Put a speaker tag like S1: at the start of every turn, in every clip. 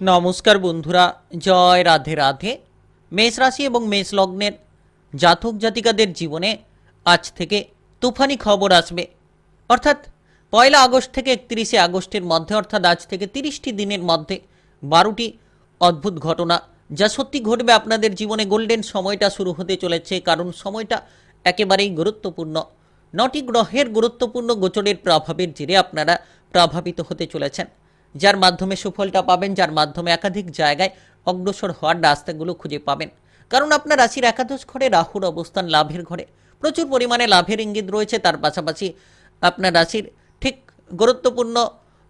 S1: নমস্কার বন্ধুরা, জয় রাধে রাধে। মেষ রাশি এবং মেষ লগ্নের জাতক জাতিকাদের জীবনে আজ থেকে তুফানি খবর আসবে। অর্থাৎ পয়লা আগস্ট থেকে একত্রিশে আগস্টের মধ্যে, অর্থাৎ আজ থেকে তিরিশটি দিনের মধ্যে বারোটি অদ্ভুত ঘটনা, যা সত্যি ঘটবে আপনাদের জীবনে। গোল্ডেন সময়টা শুরু হতে চলেছে, কারণ সময়টা একেবারেই গুরুত্বপূর্ণ। নটি গ্রহের গুরুত্বপূর্ণ গোচরের প্রভাবের জেরে আপনারা প্রভাবিত হতে চলেছেন। যার মাধ্যমে সুফলটা পাবেন, যার মাধ্যমে একাধিক জায়গায় অগ্রসর হওয়ার রাস্তাগুলো খুঁজে পাবেন। কারণ আপনার রাশির একাদশ ঘরে রাহুর অবস্থান লাভের ঘরে। প্রচুর পরিমাণে লাভের ইঙ্গিত রয়েছে, তার পাশাপাশি আপনার রাশির ঠিক গুরুত্বপূর্ণ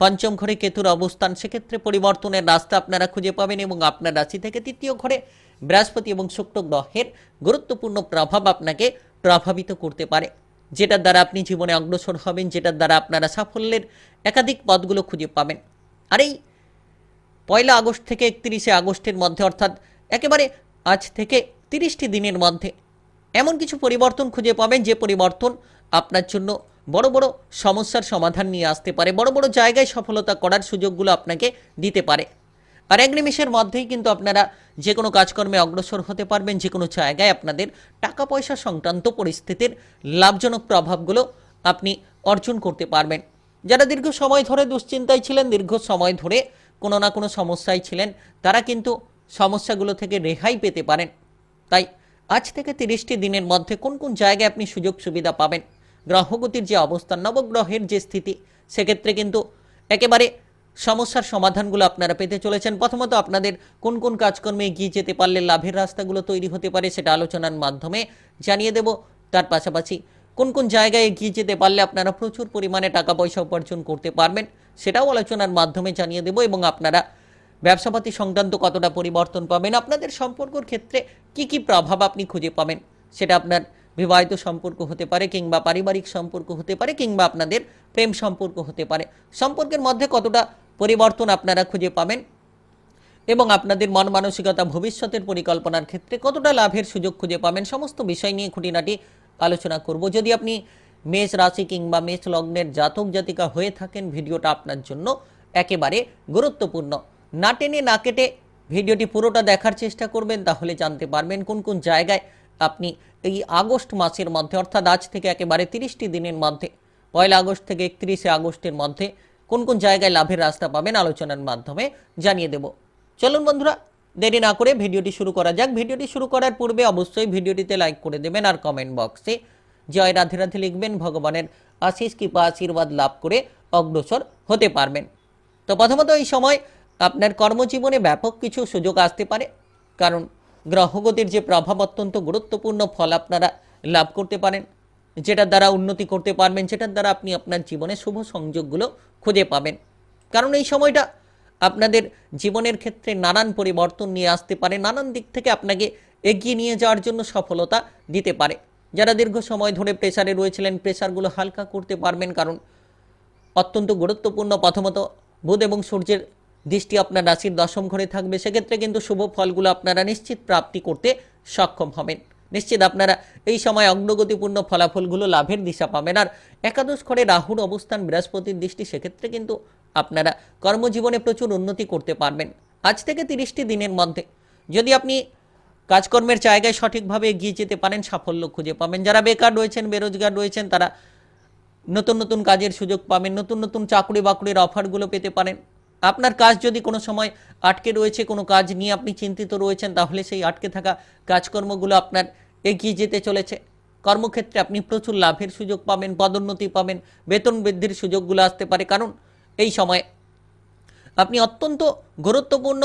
S1: পঞ্চম ঘরে কেতুর অবস্থান। সেক্ষেত্রে পরিবর্তনের রাস্তা আপনারা খুঁজে পাবেন এবং আপনার রাশি থেকে তৃতীয় ঘরে বৃহস্পতি এবং শুক্র গ্রহের গুরুত্বপূর্ণ প্রভাব আপনাকে প্রভাবিত করতে পারে, যেটার দ্বারা আপনি জীবনে অগ্রসর হবেন, যেটার দ্বারা আপনারা সাফল্যের একাধিক পথগুলো খুঁজে পাবেন। আর এই পয়লা আগস্ট থেকে একত্রিশে আগস্টের মধ্যে, অর্থাৎ একেবারে আজ থেকে তিরিশটি দিনের মধ্যে, এমন কিছু পরিবর্তন খুঁজে পাবেন যে পরিবর্তন আপনার জন্য বড় বড় সমস্যার সমাধান নিয়ে আসতে পারে, বড় বড় জায়গায় সফলতা করার সুযোগগুলো আপনাকে দিতে পারে। আর এক নিমেষের মধ্যেই কিন্তু আপনারা যে কোনো কাজকর্মে অগ্রসর হতে পারবেন, যে কোনো জায়গায় আপনাদের টাকা পয়সা সংক্রান্ত পরিস্থিতির লাভজনক প্রভাবগুলো আপনি অর্জন করতে পারবেন। যারা দীর্ঘ সময় ধরে দুশ্চিন্তায় ছিলেন, দীর্ঘ সময় ধরে কোনো না কোনো সমস্যায় ছিলেন, তারা কিন্তু সমস্যাগুলো থেকে রেহাই পেতে পারেন। তাই আজ থেকে তিরিশটি দিনের মধ্যে কোন কোন জায়গায় আপনি সুযোগ সুবিধা পাবেন? গ্রহগতির যে অবস্থান নবগ্রহের যে স্থিতি, সেক্ষেত্রে কিন্তু একেবারে সমস্যার সমাধানগুলো আপনারা পেতে চলেছেন। প্রথমত আপনাদের কোন কোন কাজকর্মে এগিয়ে যেতে পারলে লাভের রাস্তাগুলো তৈরি হতে পারে সেটা আলোচনার মাধ্যমে জানিয়ে দেব। তার পাশাপাশি কোন কোন জায়গায় এগিয়ে যেতে পারলে আপনারা প্রচুর পরিমাণে টাকা পয়সা উপার্জন করতে পারবেন সেটাও আলোচনার মাধ্যমে জানিয়ে দেব এবং আপনারা ব্যবসাপাতি সংক্রান্ত কতটা পরিবর্তন পাবেন, আপনাদের সম্পর্কর ক্ষেত্রে কি কি প্রভাব আপনি খুঁজে পাবেন সেটা আপনার বিবাহিত সম্পর্ক হতে পারে কিংবা পারিবারিক সম্পর্ক হতে পারে কিংবা আপনাদের প্রেম সম্পর্ক হতে পারে, সম্পর্কের মধ্যে কতটা পরিবর্তন আপনারা খুঁজে পাবেন এবং আপনাদের মন মানসিকতা ভবিষ্যতের পরিকল্পনার ক্ষেত্রে কতটা লাভের সুযোগ খুঁজে পাবেন, সমস্ত বিষয় নিয়ে খুঁটিনাটি আলোচনা করব। যদি আপনি মেষ রাশি কিংবা মেষ লগ্নের জাতক জাতিকা হয়ে থাকেন, ভিডিওটা আপনার জন্য একেবারে গুরুত্বপূর্ণ। না টেনে, না কেটে ভিডিওটি পুরোটা দেখার চেষ্টা করবেন, তাহলে জানতে পারবেন কোন কোন জায়গায় আপনি এই আগস্ট মাসের মধ্যে, অর্থাৎ আজ থেকে একেবারে তিরিশটি দিনের মধ্যে, পয়লা আগস্ট থেকে একত্রিশে আগস্টের মধ্যে কোন কোন জায়গায় লাভের রাস্তা পাবেন, আলোচনার মাধ্যমে জানিয়ে দেব। চলুন বন্ধুরা দেরি না করে ভিডিওটি শুরু করা যাক। ভিডিওটি শুরু করার পূর্বে অবশ্যই ভিডিওটিতে লাইক করে দেবেন আর কমেন্ট বক্সে জয় রাধে রাধে লিখবেন। ভগবানের আশিস কৃপা, আশীর্বাদ লাভ করে অগ্রসর হতে পারবেন। তো প্রথমত এই সময় আপনার কর্মজীবনে ব্যাপক কিছু সুযোগ আসতে পারে। কারণ গ্রহগতির যে প্রভাব অত্যন্ত গুরুত্বপূর্ণ ফল আপনারা লাভ করতে পারেন, যেটার দ্বারা উন্নতি করতে পারবেন যেটার দ্বারা আপনি আপনার জীবনে শুভ সংযোগগুলো খুঁজে পাবেন। কারণ এই সময়টা আপনাদের জীবনের ক্ষেত্রে নানান পরিবর্তন নিয়ে আসতে পারে, নানান দিক থেকে আপনাকে এগিয়ে নিয়ে যাওয়ার জন্য সফলতা দিতে পারে। যারা দীর্ঘ সময় ধরে প্রেসারে রয়েছিলেন প্রেসারগুলো হালকা করতে পারবেন কারণ অত্যন্ত গুরুত্বপূর্ণ। প্রথমত বুধ এবং সূর্যের দৃষ্টি আপনার রাশির দশম ঘরে থাকবে, সেক্ষেত্রে কিন্তু শুভ ফলগুলো আপনারা নিশ্চিত প্রাপ্তি করতে সক্ষম হবেন। নিশ্চিত আপনারা এই সময় অগ্রগতিপূর্ণ ফলাফলগুলো লাভের দিশা পাবেন। আর একাদশ ঘরে রাহুর অবস্থান বৃহস্পতির দৃষ্টি, সেক্ষেত্রে কিন্তু আপনারা কর্মজীবনে প্রচুর উন্নতি করতে পারবেন। আজ থেকে তিরিশটি দিনের মধ্যে। যদি আপনি কাজকর্মের জায়গায় সঠিকভাবে এগিয়ে যেতে পারেন, সাফল্য খুঁজে পাবেন। যারা বেকার রয়েছেন, বেরোজগার রয়েছেন, তারা নতুন নতুন কাজের সুযোগ পাবেন, নতুন নতুন চাকরি বাকরির অফারগুলো পেতে পারেন। আপনার কাজ যদি কোনো সময় আটকে রয়েছে, কোনো কাজ নিয়ে আপনি চিন্তিত রয়েছেন, তাহলে সেই আটকে থাকা কাজকর্মগুলো আপনার এগিয়ে যেতে চলেছে। কর্মক্ষেত্রে আপনি প্রচুর লাভের সুযোগ পাবেন, পদোন্নতি পাবেন, বেতন বৃদ্ধির সুযোগগুলো আসতে পারে। কারণ এই সময়। আপনি অত্যন্ত গুরুত্বপূর্ণ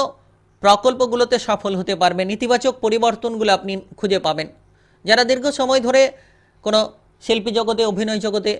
S1: প্রকল্পগুলোতে সফল হতে পারবেন, ইতিবাচক পরিবর্তনগুলো আপনি খুঁজে পাবেন। যারা দীর্ঘ সময় ধরে কোনো শিল্পী জগতে, অভিনয় জগতে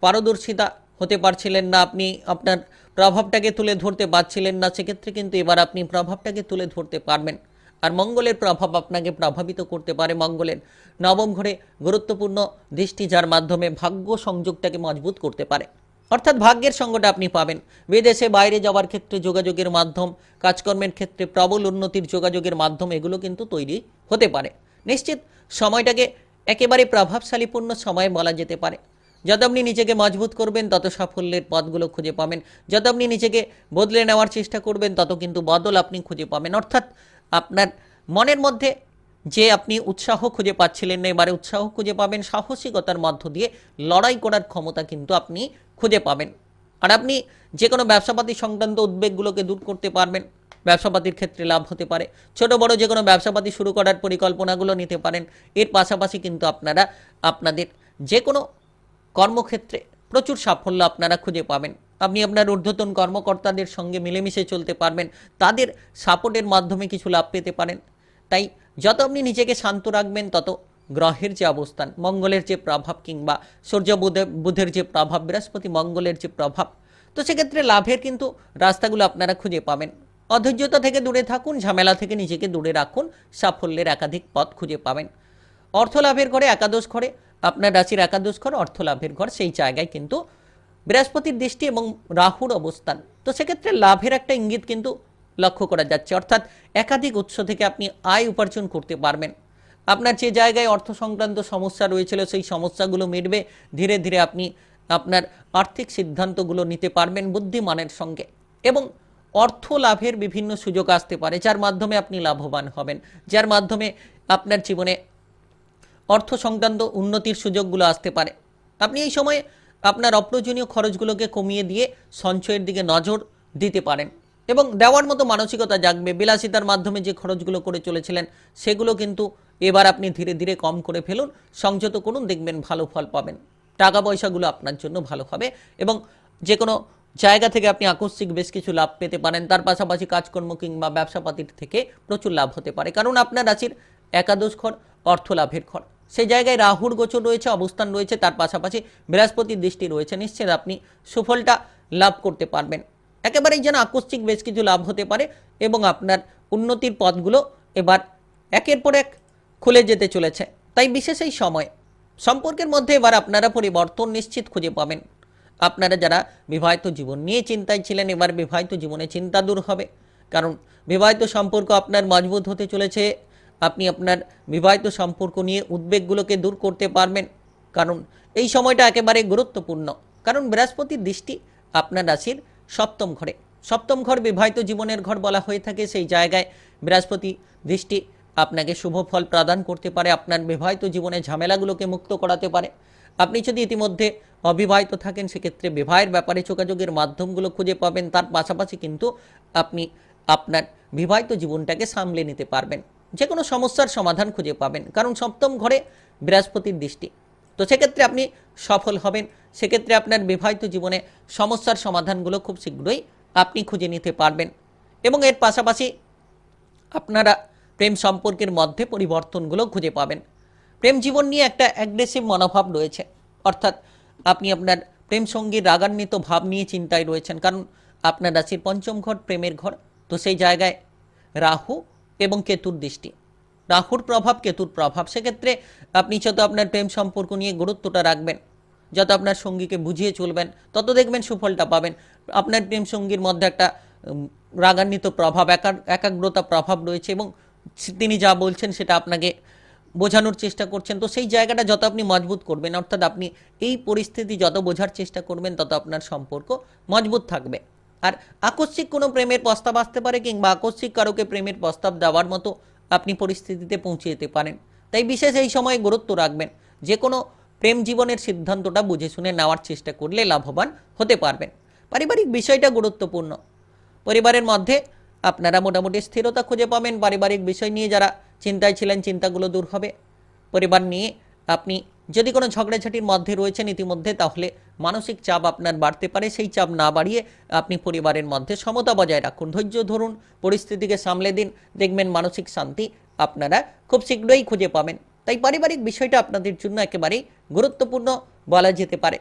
S1: পারদর্শিতা হতে পারছিলেন না, আপনি আপনার প্রভাবটাকে তুলে ধরতে পারছিলেন না, সেক্ষেত্রে কিন্তু এবার আপনি প্রভাবটাকে তুলে ধরতে পারবেন। আর মঙ্গলের প্রভাব আপনাকে প্রভাবিত করতে পারে। মঙ্গলের নবম ঘরে গুরুত্বপূর্ণ দৃষ্টি যার মাধ্যমে ভাগ্য সংযোগটাকে মজবুত করতে পারে। অর্থাৎ ভাগ্যের সঙ্গটা আপনি পাবেন। বিদেশে বাইরে যাওয়ার ক্ষেত্রে যোগাযোগের মাধ্যম, কাজকর্মের ক্ষেত্রে প্রবল উন্নতির যোগাযোগের মাধ্যম এগুলো কিন্তু তৈরি হতে পারে। নিশ্চিত সময়টাকে একেবারে প্রভাবশালীপূর্ণ সময় বলা যেতে পারে। যত আপনি নিজেকে মজবুত করবেন, তত সাফল্যের পথগুলো খুঁজে পাবেন। যত আপনি নিজেকে বদলে নেওয়ার চেষ্টা করবেন, তত কিন্তু বদল আপনি খুঁজে পাবেন। অর্থাৎ আপনার মনের মধ্যে যে আপনি উৎসাহ খুঁজে পাচ্ছিলেন না এবারে উৎসাহ খুঁজে পাবেন। সাহসিকতার মধ্য দিয়ে লড়াই করার ক্ষমতা কিন্তু আপনি খুঁজে পাবেন। আর আপনি যে কোনো ব্যবসাপাতি সংক্রান্ত উদ্বেগগুলোকে দূর করতে পারবেন। ব্যবসাপাতির ক্ষেত্রে লাভ হতে পারে। ছোট, বড় যে কোনো ব্যবসাপাতি শুরু করার পরিকল্পনাগুলো নিতে পারেন। এর পাশাপাশি কিন্তু আপনারা আপনাদের যে কোনো কর্মক্ষেত্রে প্রচুর সাফল্য আপনারা খুঁজে পাবেন। আপনি আপনার ঊর্ধ্বতন কর্মকর্তাদের সঙ্গে মিলেমিশে চলতে পারবেন। তাদের সাপোর্টের মাধ্যমে কিছু লাভ পেতে পারেন। তাই যত আপনি নিজেকে শান্ত রাখবেন, তত গ্রহের যে অবস্থান, মঙ্গলের যে প্রভাব কিংবা সূর্য বুধে- বুধের যে প্রভাব, বৃহস্পতি মঙ্গলের যে প্রভাব, তো সেক্ষেত্রে লাভের কিন্তু রাস্তাগুলো আপনারা খুঁজে পাবেন। অধৈর্যতা থেকে দূরে থাকুন, ঝামেলা থেকে নিজেকে দূরে রাখুন, সাফল্যের একাধিক পথ খুঁজে পাবেন। অর্থ লাভের ঘরে একাদশ ঘরে, আপনার রাশির একাদশ ঘর, অর্থ লাভের ঘর, সেই জায়গায় কিন্তু বৃহস্পতির দৃষ্টি এবং রাহুর অবস্থান, তো সেক্ষেত্রে লাভের একটা ইঙ্গিত কিন্তু লক্ষ্য করা যাচ্ছে। অর্থাৎ একাধিক উৎস থেকে আপনি আয় উপার্জন করতে পারবেন। আপনার যে জায়গায় অর্থ সংক্রান্ত সমস্যা রয়েছিল, সেই সমস্যাগুলো মিটবে। ধীরে ধীরে আপনি আপনার আর্থিক সিদ্ধান্তগুলো নিতে পারবেন বুদ্ধিমানের সঙ্গে এবং অর্থ লাভের বিভিন্ন সুযোগ আসতে পারে, যার মাধ্যমে আপনি লাভবান হবেন, যার মাধ্যমে আপনার জীবনে অর্থ সংক্রান্ত উন্নতির সুযোগগুলো আসতে পারে। আপনি এই সময়ে আপনার অপ্রয়োজনীয় খরচগুলোকে কমিয়ে দিয়ে সঞ্চয়ের দিকে নজর দিতে পারেন এবং দেওয়ার মতো মানসিকতা জাগবে। বিলাসিতার মাধ্যমে যে খরচগুলো করে চলেছিলেন, সেগুলো কিন্তু এবার আপনি ধীরে ধীরে কম করে ফেলুন, সংযত করুন, দেখবেন ভালো ফল পাবেন। টাকা পয়সাগুলো আপনার জন্য ভালো হবে এবং যে কোনো জায়গা থেকে আপনি আকস্মিক বেশ কিছু লাভ পেতে পারেন, তার পাশাপাশি কাজকর্ম কিংবা ব্যবসাপাতির থেকে প্রচুর লাভ হতে পারে। কারণ আপনার রাশির একাদশ ঘর অর্থ লাভের ঘর। সেই জায়গায় রাহুর গোচর রয়েছে, অবস্থান রয়েছে, তার পাশাপাশি বৃহস্পতির দৃষ্টি রয়েছে নিশ্চিত আপনি সুফলটা লাভ করতে পারবেন। একেবারেই যেন আকস্মিক বেশ কিছু লাভ হতে পারে এবং আপনার উন্নতির পথগুলো এবার একের পর এক খুলে যেতে চলেছে। তাই বিশেষ এই সময় সম্পর্কের মধ্যে এবার আপনারা পরিবর্তন নিশ্চিত খুঁজে পাবেন। আপনারা যারা বিবাহিত জীবন নিয়ে চিন্তায় ছিলেন, এবার বিবাহিত জীবনে চিন্তা দূর হবে। কারণ বিবাহিত সম্পর্ক আপনার মজবুত হতে চলেছে। আপনি আপনার বিবাহিত সম্পর্ক নিয়ে উদ্বেগগুলোকে দূর করতে পারবেন। কারণ এই সময়টা একেবারে গুরুত্বপূর্ণ। কারণ বৃহস্পতির দৃষ্টি আপনার রাশির সপ্তম ঘরে। সপ্তম ঘর বিবাহিত জীবনের ঘর বলা হয়ে থাকে। সেই জায়গায় বৃহস্পতি দৃষ্টি আপনাকে শুভ ফল প্রদান করতে পারে, আপনার বিবাহিত জীবনে ঝামেলাগুলোকে মুক্ত করাতে পারে। আপনি যদি ইতিমধ্যে অবিবাহিত থাকেন, সেক্ষেত্রে বিবাহের ব্যাপারে যোগাযোগের মাধ্যমগুলো খুঁজে পাবেন। তার পাশাপাশি কিন্তু আপনি আপনার বিবাহিত জীবনটাকে সামলে নিতে পারবেন। যে কোনো সমস্যার সমাধান খুঁজে পাবেন। কারণ সপ্তম ঘরে বৃহস্পতির দৃষ্টি। তো সেক্ষেত্রে আপনি সফল হবেন। সেক্ষেত্রে আপনার বিবাহিত জীবনে সমস্যার সমাধানগুলো খুব শীঘ্রই আপনি খুঁজে নিতে পারবেন। এবং এর পাশাপাশি আপনারা প্রেম সম্পর্কের মধ্যে পরিবর্তনগুলো খুঁজে পাবেন। প্রেম জীবন নিয়ে একটা অ্যাগ্রেসিভ মনোভাব রয়েছে। অর্থাৎ আপনি আপনার প্রেম সঙ্গীর রাগান্বিত ভাব নিয়ে চিন্তায় রয়েছেন, কারণ আপনার রাশির পঞ্চম ঘর প্রেমের ঘর। তো সেই জায়গায় রাহু এবং কেতুর দৃষ্টি। রাহুর প্রভাব, কেতুর প্রভাব। সেক্ষেত্রে আপনি যত আপনার প্রেম সম্পর্ক নিয়ে গুরুত্বটা রাখবেন, যত আপনার সঙ্গীকে বুঝিয়ে চলবেন, তত দেখবেন সুফলটা পাবেন। আপনার প্রেম সঙ্গীর মধ্যে একটা রাগান্বিত প্রভাব একা- একাগ্রতা প্রভাব রয়েছে এবং তিনি যা বলছেন সেটা আপনাকে বোঝানোর চেষ্টা করছেন। তো সেই জায়গাটা যত আপনি মজবুত করবেন, অর্থাৎ আপনি এই পরিস্থিতি যত বোঝার চেষ্টা করবেন, তত আপনার সম্পর্ক মজবুত থাকবে। আর আকস্মিক কোনো প্রেমের প্রস্তাব আসতে পারে কিংবা আকস্মিক কারোকে প্রেমের প্রস্তাব দেওয়ার মতো আপনি পরিস্থিতিতে পৌঁছে যেতে পারেন। তাই বিশেষ এই সময়ে গুরুত্ব রাখবেন, যে কোনো প্রেম জীবনের সিদ্ধান্তটা বুঝে শুনে নেওয়ার চেষ্টা করলে লাভবান হতে পারবেন। পারিবারিক বিষয়টা গুরুত্বপূর্ণ। পরিবারের মধ্যে আপনারা মোটামুটি স্থিরতা খুঁজে পাবেন পারিবারিক বিষয় নিয়ে যারা চিন্তায় ছিলেন, চিন্তাগুলো দূর হবে। পরিবার নিয়ে আপনি যদি কোনো ঝগড়াঝাটির মধ্যে রয়েছেন ইতিমধ্যে, তাহলে মানসিক চাপ আপনার বাড়তে পারে। সেই চাপ না বাড়িয়ে আপনি পরিবারের মধ্যে সমতা বজায় রাখুন। ধৈর্য ধরুন, পরিস্থিতিকে সামলে দিন, দেখবেন মানসিক শান্তি আপনারা খুব শীঘ্রই খুঁজে পাবেন। তাই পারিবারিক বিষয়টা আপনাদের জন্য একেবারেই গুরুত্বপূর্ণ বলা যেতে পারে।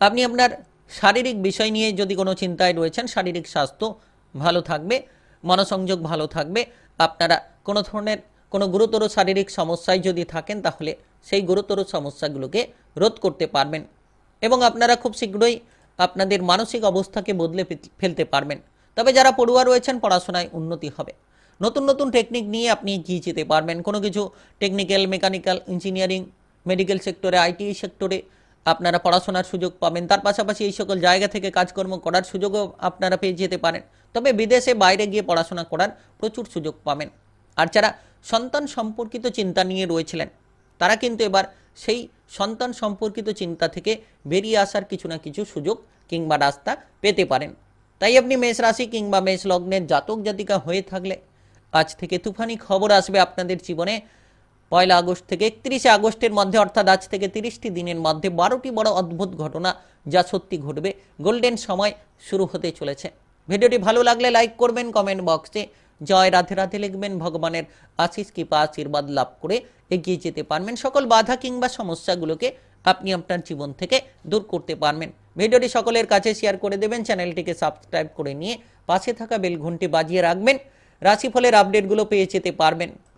S1: আপনি আপনার শারীরিক বিষয় নিয়ে যদি কোনো চিন্তায় রয়েছেন, শারীরিক স্বাস্থ্য ভালো থাকবে, মনসংযোগ ভালো থাকবে। আপনারা কোনো ধরনের কোনো গুরুতর শারীরিক সমস্যায় যদি থাকেন, তাহলে সেই গুরুতর সমস্যাগুলোকে রোধ করতে পারবেন এবং আপনারা খুব শীঘ্রই আপনাদের মানসিক অবস্থাকে বদলে ফেলতে পারবেন। তবে যারা পড়ুয়া রয়েছেন, পড়াশোনায় উন্নতি হবে। নতুন নতুন টেকনিক নিয়ে আপনি এগিয়ে যেতে পারবেন। কোনো কিছু টেকনিক্যাল মেকানিক্যাল ইঞ্জিনিয়ারিং মেডিকেল সেক্টরে আইটি সেক্টরে আপনারা পড়াশোনার সুযোগ পাবেন। তার পাশাপাশি এই সকল জায়গা থেকে কাজকর্ম করার সুযোগও আপনারা পেয়ে যেতে পারেন। তবে বিদেশে বাইরে গিয়ে পড়াশোনা করার প্রচুর সুযোগ পাবেন। আর যারা সন্তান সম্পর্কিত চিন্তা নিয়ে রয়েছিলেন, তারা কিন্তু এবার সেই সন্তান সম্পর্কিত চিন্তা থেকে বেরিয়ে আসার কিছু না কিছু সুযোগ কিংবা রাস্তা পেতে পারেন। তাই আপনি মেষ রাশি কিংবা মেষ লগ্নের জাতক জাতিকা হয়ে থাকলে আজ থেকে তুফানি খবর আসবে আপনাদের জীবনে। পয়লা আগস্ট থেকে একত্রিশে আগস্টের মধ্যে অর্থাৎ আজ থেকে তিরিশটি দিনের মধ্যে বারোটি বড় অদ্ভুত ঘটনা যা সত্যি ঘটবে। গোল্ডেন সময় শুরু হতে চলেছে। ভিডিওটি ভালো লাগলে লাইক করবেন কমেন্ট বক্সে জয় রাধে রাধে লিখবেন, ভগবানের আশিস কৃপা, আশীর্বাদ লাভ করে এগিয়ে যেতে পারবেন। সকল বাধা কিংবা সমস্যাগুলোকে আপনি আপনার জীবন থেকে দূর করতে পারবেন। ভিডিওটি সকলের কাছে শেয়ার করে দেবেন, চ্যানেলটিকে সাবস্ক্রাইব করে নিয়ে পাশে থাকা বেল ঘন্টি বাজিয়ে রাখবেন। রাশিফলের আপডেটগুলো পেয়ে যেতে পারবেন।